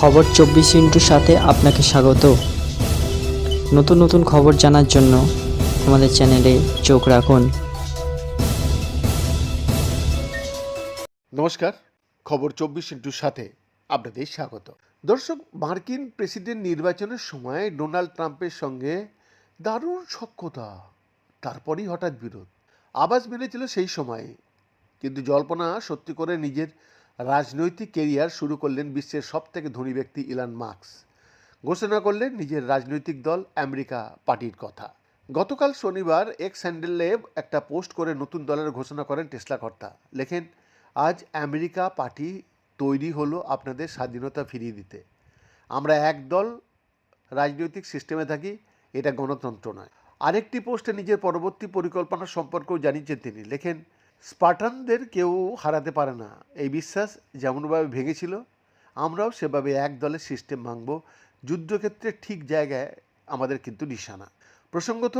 খবর চব্বিশ ইন্টুর সাথে আপনাকে স্বাগত। নতুন নতুন খবর জানার জন্য আমাদের চ্যানেলে চোখ রাখুন। নমস্কার, খবর চব্বিশ ইন্টুর সাথে আপনাদের স্বাগত। দর্শক, মার্কিন প্রেসিডেন্ট নির্বাচনের সময় ডোনাল্ড ট্রাম্পের সঙ্গে দারুণ সখ্যতা, তারপরই হঠাৎ বিরোধ। আবাস মেনেছিল সেই সময়ে, কিন্তু জল্পনা সত্যি করে নিজের রাজনৈতিক কেরিয়ার শুরু করলেন বিশ্বের সব থেকে ধনী ব্যক্তি ইলান মার্কস ঘোষণা করলেন নিজের রাজনৈতিক দল আমেরিকা পার্টির কথা। গতকাল শনিবার এক্স হ্যান্ডেলে একটা পোস্ট করে নতুন দলের ঘোষণা করেন টেসলা কর্তা। লেখেন, আজ আমেরিকা পার্টি তৈরি হলো আপনাদের স্বাধীনতা ফিরিয়ে দিতে। আমরা এক দল, রাজনৈতিক সিস্টেমে থাকি, এটা গণতন্ত্র নয়। আরেকটি পোস্টে নিজের পরবর্তী পরিকল্পনা সম্পর্কেও জানিয়েছেন তিনি। লেখেন স্পার্টানদের কেউ হারাতে পারে না। এই বিশ্বাস যেমনভাবে ভেঙেছিল, আমরাও সেভাবে এক দলের সিস্টেম ভাঙব। যুদ্ধক্ষেত্রে ঠিক জায়গায় আমাদের কিন্তু নিশানা। প্রসঙ্গত,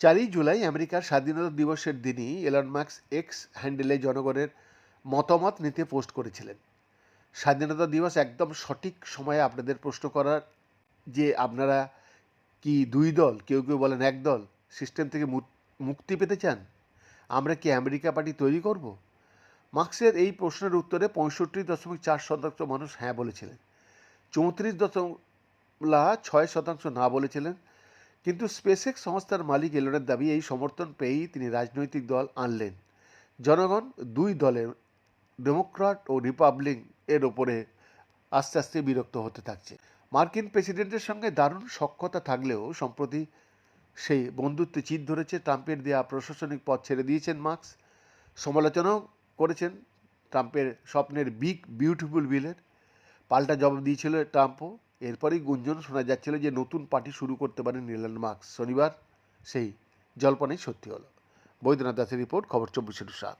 চারই জুলাই আমেরিকার স্বাধীনতা দিবসের দিনই এলন মার্কস এক্স হ্যান্ডেলে জনগণের মতামত নিতে পোস্ট করেছিলেন। স্বাধীনতা দিবস একদম সঠিক সময়ে আপনাদের প্রশ্ন করার যে আপনারা কি দুই দল, কেউ কেউ বলেন এক দল, সিস্টেম থেকে মুক্তি পেতে চান? আমরা কি আমেরিকা পার্টি তৈরি করব? মার্কসের এই প্রশ্নের উত্তরে পঁয়ষট্টি দশমিক চার শতাংশ মানুষ হ্যাঁ বলেছিলেন। চৌত্রিশ দশমলা ছয় শতাংশ না বলেছিলেন। কিন্তু স্পেসএক্স সংস্থার মালিক এলনের দাবি, এই সমর্থন পেয়েই তিনি রাজনৈতিক দল আনলেন। জনগণ দুই দলের ডেমোক্রাট ও রিপাবলিক এর ওপরে আস্তে আস্তে বিরক্ত হতে থাকছে। মার্কিন প্রেসিডেন্টের সঙ্গে দারুণ সক্ষতা থাকলেও, সম্প্রতি সেই বন্ধুত্বে চিত ধরেছে, ট্রাম্পের দেওয়া প্রশাসনিক পথ ছেড়ে দিয়েছেন মার্কস। সমালোচনাও করেছেন, ট্রাম্পের স্বপ্নের বিগ, বিউটিফুল বিলের পাল্টা জবাব দিয়েছিল ট্রাম্পও। এরপরেই গুঞ্জন শোনা যাচ্ছিল যে নতুন পার্টি শুরু করতে পারেন নীলান মার্কস। শনিবার সেই জল্পনাই সত্যি হলো। বৈদ্যনাথ দাসের রিপোর্ট, খবর চব্বিশের সাত।